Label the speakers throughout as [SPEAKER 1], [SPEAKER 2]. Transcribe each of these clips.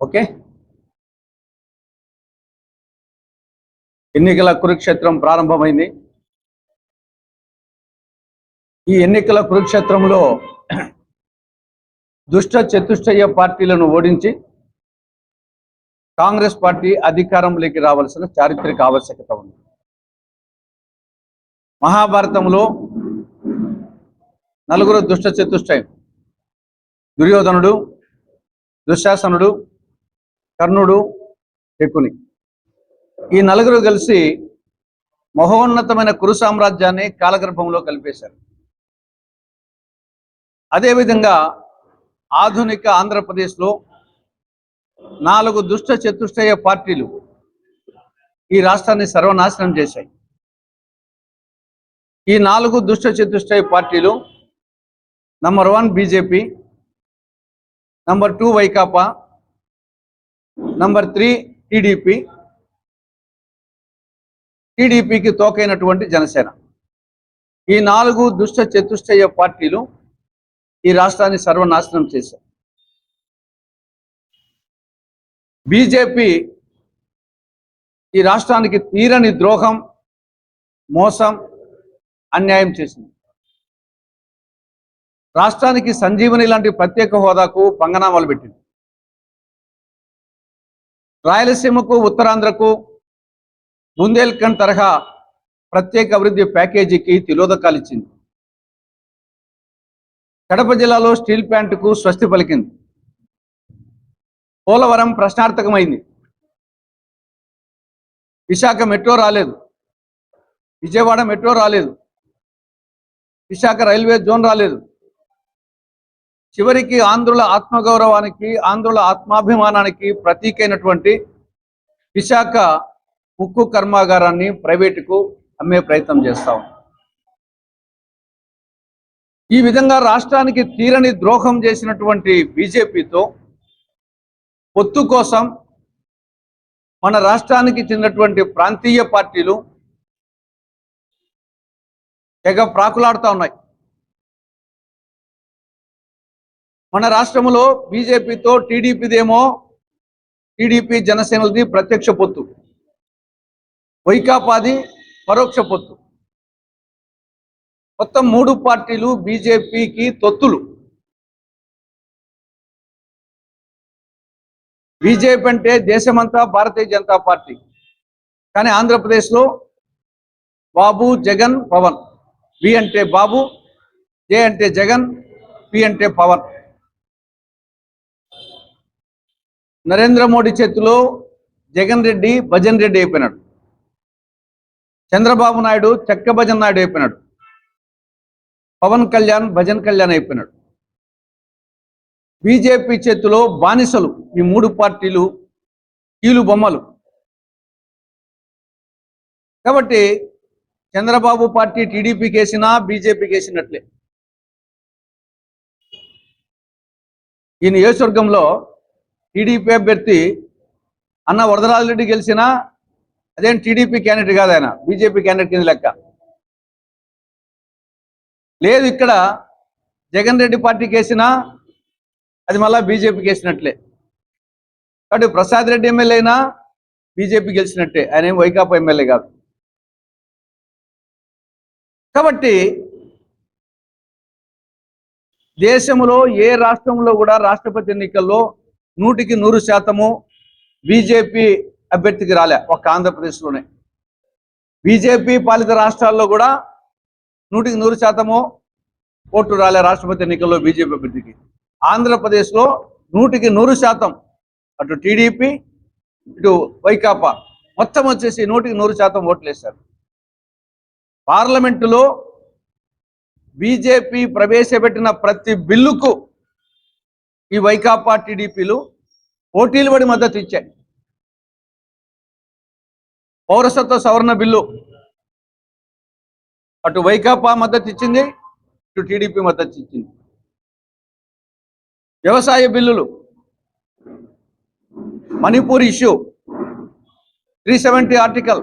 [SPEAKER 1] Okay? ఎన్నికల కురుక్షేత్రం ప్రారంభమైంది. ఈ ఎన్నికల కురుక్షేత్రంలో దుష్ట చతుష్టయ పార్టీలను ఓడించి కాంగ్రెస్ పార్టీ అధికారంలోకి రావాల్సిన చారిత్రక ఆవశ్యకత ఉంది. మహాభారతంలో నలుగురు దుష్ట చతుష్టయం. దుర్యోధనుడు దుశ్శాసనుడు కర్ణుడు శకుని. ఈ నలుగురు కలిసి మహోన్నతమైన కురు సామ్రాజ్యాన్ని కాలగర్భంలో కలిపేశారు. అదేవిధంగా ఆధునిక ఆంధ్రప్రదేశ్లో నాలుగు దుష్ట చతుష్టయ పార్టీలు ఈ రాష్ట్రాన్ని సర్వనాశనం చేశాయి. ఈ నాలుగు దుష్ట చతుష్టయ పార్టీలు number one BJP number two Vaikapa number three TDP టీడీపీకి తోకైనటువంటి జనసేన. ఈ నాలుగు దుష్ట చతుష్టయ పార్టీలు ఈ రాష్ట్రాన్ని సర్వనాశనం చేశారు బీజేపీ ఈ రాష్ట్రానికి తీరని ద్రోహం మోసం అన్యాయం చేసింది. రాష్ట్రానికి సంజీవని లాంటి ప్రత్యేక హోదాకు పంగనామాలు పెట్టింది. రాయలసీమకు ఉత్తరాంధ్రకు బుందేల్ఖండ్ తరహా ప్రత్యేక అభివృద్ధి ప్యాకేజీకి తిలోదకాలు ఇచ్చింది. కడప జిల్లాలో స్టీల్ ప్లాంట్కు స్వస్తి పలికింది. పోలవరం ప్రశ్నార్థకమైంది. విశాఖ మెట్రో రాలేదు. విజయవాడ మెట్రో రాలేదు. విశాఖ రైల్వే జోన్ రాలేదు. చివరికి ఆంధ్రుల ఆత్మగౌరవానికి ఆంధ్రుల ఆత్మాభిమానానికి ప్రతీకైనటువంటి విశాఖ ఉక్కు కర్మాగారాన్ని ప్రైవేటుకు అమ్మే ప్రయత్నం చేస్తాం ఈ విధంగా రాష్ట్రానికి తీరని ద్రోహం చేసినటువంటి బీజేపీతో పొత్తు కోసం మన రాష్ట్రానికి చెందినటువంటి ప్రాంతీయ పార్టీలు తెగ ప్రాకులాడుతూ ఉన్నాయి. మన రాష్ట్రంలో బీజేపీతో టీడీపీదేమో టీడీపీ జనసేనలది ప్రత్యక్ష పొత్తు. వైకాపాది పరోక్ష పొత్తు. మొత్తం మూడు పార్టీలు బీజేపీకి తొత్తులు. బీజేపీ అంటే దేశమంతా భారతీయ జనతా పార్టీ. కానీ ఆంధ్రప్రదేశ్లో బాబు జగన్ పవన్. బి అంటే బాబు జే అంటే జగన్ పి అంటే పవన్. నరేంద్ర మోడీ చేతిలో జగన్ రెడ్డి భజన్ రెడ్డి అయిపోయినాడు. చంద్రబాబు నాయుడు చెక్క భజన్ నాయుడు అయిపోయినాడు. పవన్ కళ్యాణ్ భజన్ కళ్యాణ్ అయిపోయినాడు. బీజేపీ చేతిలో బానిసలు ఈ మూడు పార్టీలు కీలు బొమ్మలు. కాబట్టి చంద్రబాబు పార్టీ టీడీపీకి వేసినా బీజేపీకి వేసినట్లే. ఈ నియోజకవర్గంలో టీడీపీ అభ్యర్థి అన్న వరదరాజరెడ్డి గెలిచినా అదేం టీడీపీ క్యాండిడేట్ కాదు ఆయన బీజేపీ క్యాండిడేట్ కింద లెక్క. లేదు ఇక్కడ జగన్ రెడ్డి పార్టీకి వేసినా అది మళ్ళా బీజేపీకి వేసినట్లే కాబట్టి ప్రసాద్ రెడ్డి ఎమ్మెల్యే అయినా బీజేపీ గెలిచినట్టే ఆయన ఏం వైకాపా ఎమ్మెల్యే కాదు. కాబట్టి దేశంలో ఏ రాష్ట్రంలో కూడా రాష్ట్రపతి ఎన్నికల్లో నూటికి నూరు శాతము బీజేపీ అభ్యర్థికి రాలే ఒక్క ఆంధ్రప్రదేశ్లోనే. బీజేపీ పాలిత రాష్ట్రాల్లో కూడా నూటికి నూరు శాతము ఓట్లు రాలే రాష్ట్రపతి ఎన్నికల్లో బీజేపీ అభ్యర్థికి. ఆంధ్రప్రదేశ్లో నూటికి నూరు శాతం అటు టీడీపీ ఇటు వైకాపా మొత్తం వచ్చేసి నూటికి నూరు శాతం ఓట్లు వేశారు పార్లమెంటులో బీజేపీ ప్రవేశపెట్టిన ప్రతి బిల్లుకు ఈ వైకాపా టీడీపీలు పోటీలు పడి మద్దతు ఇచ్చాయి. పౌరసత్వ సవరణ బిల్లు అటు వైకాపా మద్దతు ఇచ్చింది ఇటు టీడీపీ మద్దతు ఇచ్చింది. వ్యవసాయ బిల్లులు Manipur issue three seventy article.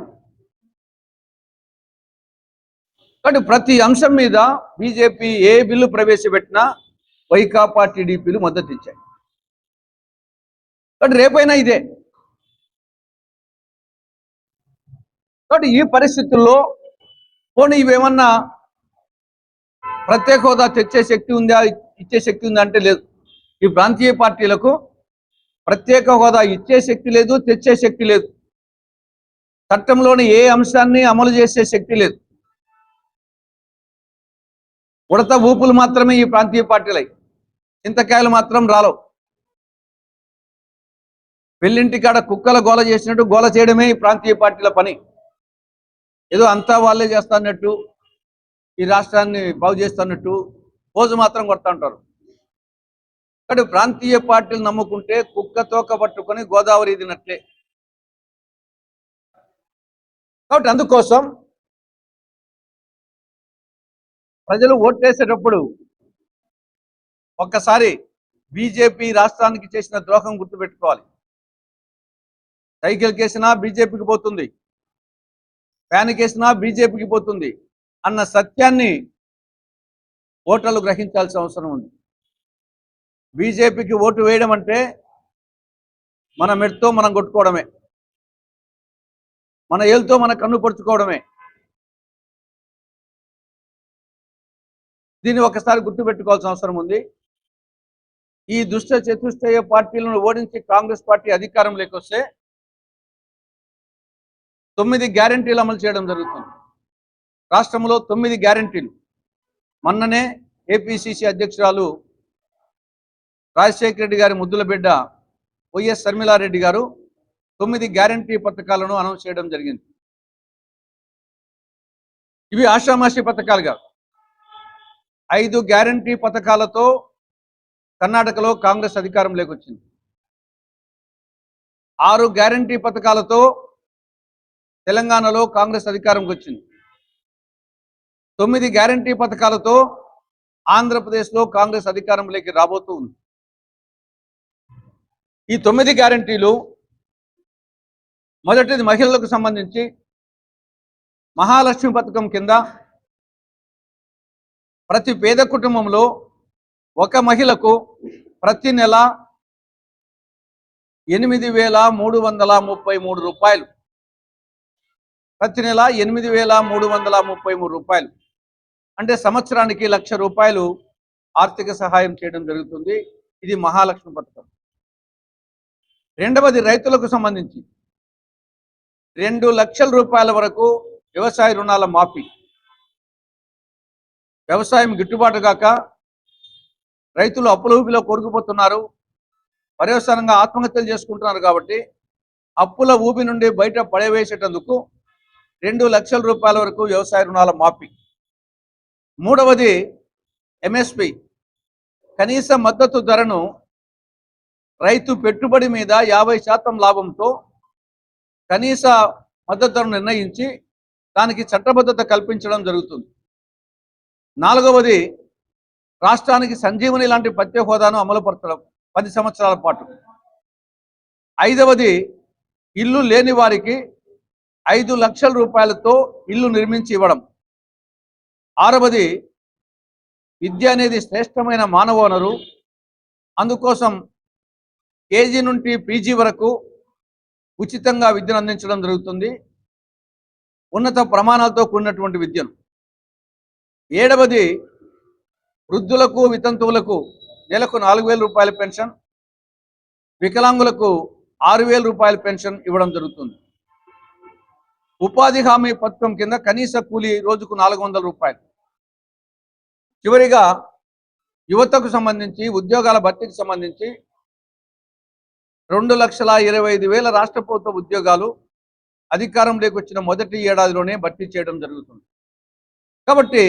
[SPEAKER 1] కాబట్టి ప్రతి అంశం మీద బీజేపీ ఏ బిల్లు ప్రవేశపెట్టినా వైకాపా టీడీపీలు మద్దతు ఇచ్చాయి. కాబట్టి రేపైనా ఇదే. కాబట్టి ఈ పరిస్థితుల్లో పోనీ ఇవేమన్నా ప్రత్యేక హోదా తెచ్చే శక్తి ఉందా ఇచ్చే శక్తి ఉందా అంటే లేదు. ఈ ప్రాంతీయ పార్టీలకు ప్రత్యేక హోదా ఇచ్చే శక్తి లేదు తెచ్చే శక్తి లేదు. చట్టంలోని ఏ అంశాన్ని అమలు చేసే శక్తి లేదు. ఉడత ఊపులు మాత్రమే ఈ ప్రాంతీయ పార్టీలై. చింతకాయలు మాత్రం రాలవు. పెళ్ళింటి కాడ కుక్కల గోల చేసినట్టు గోల చేయడమే ఈ ప్రాంతీయ పార్టీల పని. ఏదో అంతా వాళ్ళే చేస్తాన్నట్టు ఈ రాష్ట్రాన్ని బాగు చేస్తున్నట్టు పోజు మాత్రం కొడతా ఉంటారు కాబట్టి ప్రాంతీయ పార్టీలు నమ్ముకుంటే కుక్క తోక పట్టుకొని గోదావరి ఇదినట్లే కాబట్టి అందుకోసం ప్రజలు ఓట్లేసేటప్పుడు ఒక్కసారి బీజేపీ రాష్ట్రానికి చేసిన ద్రోహం గుర్తుపెట్టుకోవాలి. సైకిల్ కేసినా బీజేపీకి పోతుంది. ఫ్యాన్ కేసినా బీజేపీకి పోతుంది అన్న సత్యాన్ని ఓటర్లు గ్రహించాల్సిన అవసరం ఉంది. బీజేపీకి ఓటు వేయడం అంటే మన మెడతో మనం కొట్టుకోవడమే. మన ఏళ్ళతో మన కన్ను పొడుచుకోవడమే. దీన్ని ఒకసారి గుర్తుపెట్టుకోవాల్సిన అవసరం ఉంది. ఈ దుష్ట చతుష్టయ పార్టీలను ఓడించి కాంగ్రెస్ పార్టీ అధికారంలోకి వస్తే తొమ్మిది గ్యారంటీలు అమలు చేయడం జరుగుతుంది. రాష్ట్రంలో తొమ్మిది గ్యారంటీలు. మొన్ననే ఏపీసీసీ అధ్యక్షురాలు రాజశేఖర రెడ్డి గారి ముద్దుల బిడ్డ వైఎస్ శర్మిలారెడ్డి గారు తొమ్మిది గ్యారంటీ పథకాలను అనౌన్స్ చేయడం జరిగింది. ఇవి ఆషామాషి పథకాలు కాదు ఐదు గ్యారంటీ పథకాలతో కర్ణాటకలో కాంగ్రెస్ అధికారం వచ్చింది ఆరు గ్యారంటీ పథకాలతో తెలంగాణలో కాంగ్రెస్ అధికారంకి వచ్చింది. తొమ్మిది గ్యారంటీ పథకాలతో ఆంధ్రప్రదేశ్లో కాంగ్రెస్ అధికారంలోకి రాబోతూ ఉంది. ఈ తొమ్మిది గ్యారంటీలు మొదటిది మహిళలకు సంబంధించి మహాలక్ష్మి పథకం కింద ప్రతి పేద కుటుంబంలో ఒక మహిళకు ప్రతి నెల ఎనిమిది వేల మూడు వందల ముప్పై మూడు రూపాయలు. ప్రతి నెల ఎనిమిది వేల మూడు వందల ముప్పై మూడు రూపాయలు. అంటే సంవత్సరానికి లక్ష రూపాయలు ఆర్థిక సహాయం చేయడం జరుగుతుంది. ఇది మహాలక్ష్మి పథకం. రెండవది రైతులకు సంబంధించి. రెండు లక్షల రూపాయల వరకు వ్యవసాయ రుణాల మాఫీ. వ్యవసాయం గిట్టుబాటు కాక రైతులు అప్పుల ఊపిలో కొరుకుపోతున్నారు. పర్యవసానంగా ఆత్మహత్యలు చేసుకుంటున్నారు కాబట్టి అప్పుల ఊపి నుండి బయట పడవేసేటందుకు రెండు లక్షల రూపాయల వరకు వ్యవసాయ రుణాల మాఫీ. మూడవది ఎంఎస్పి కనీస మద్దతు ధరను రైతు పెట్టుబడి మీద యాభై శాతం లాభంతో కనీస మద్దతు ధరను నిర్ణయించి దానికి చట్టబద్ధత కల్పించడం జరుగుతుంది. నాలుగవది రాష్ట్రానికి సంజీవని లాంటి ప్రత్యేక హోదాను అమలుపరచడం పది సంవత్సరాల పాటు. ఐదవది ఇల్లు లేని వారికి ఐదు లక్షల రూపాయలతో ఇల్లు నిర్మించి ఇవ్వడం. ఆరవది విద్య అనేది శ్రేష్టమైన మానవ వనరు. అందుకోసం కేజీ నుండి పీజీ వరకు ఉచితంగా విద్యను అందించడం జరుగుతుంది. ఉన్నత ప్రమాణాలతో కూడినటువంటి విద్యను. ఏడవది వృద్ధులకు వితంతువులకు నెలకు నాలుగు వేల రూపాయల పెన్షన్ వికలాంగులకు ఆరు వేల రూపాయల పెన్షన్ ఇవ్వడం జరుగుతుంది. ఉపాధి హామీ పథకం కింద కనీస కూలీ రోజుకు నాలుగు వందల రూపాయలు. చివరిగా యువతకు సంబంధించి ఉద్యోగాల భర్తీకి సంబంధించి రెండు లక్షల ఇరవై ఐదు వేల రాష్ట్ర ప్రభుత్వ ఉద్యోగాలు అధికారంలోకి వచ్చిన మొదటి ఏడాదిలోనే భర్తీ చేయడం జరుగుతుంది. కాబట్టి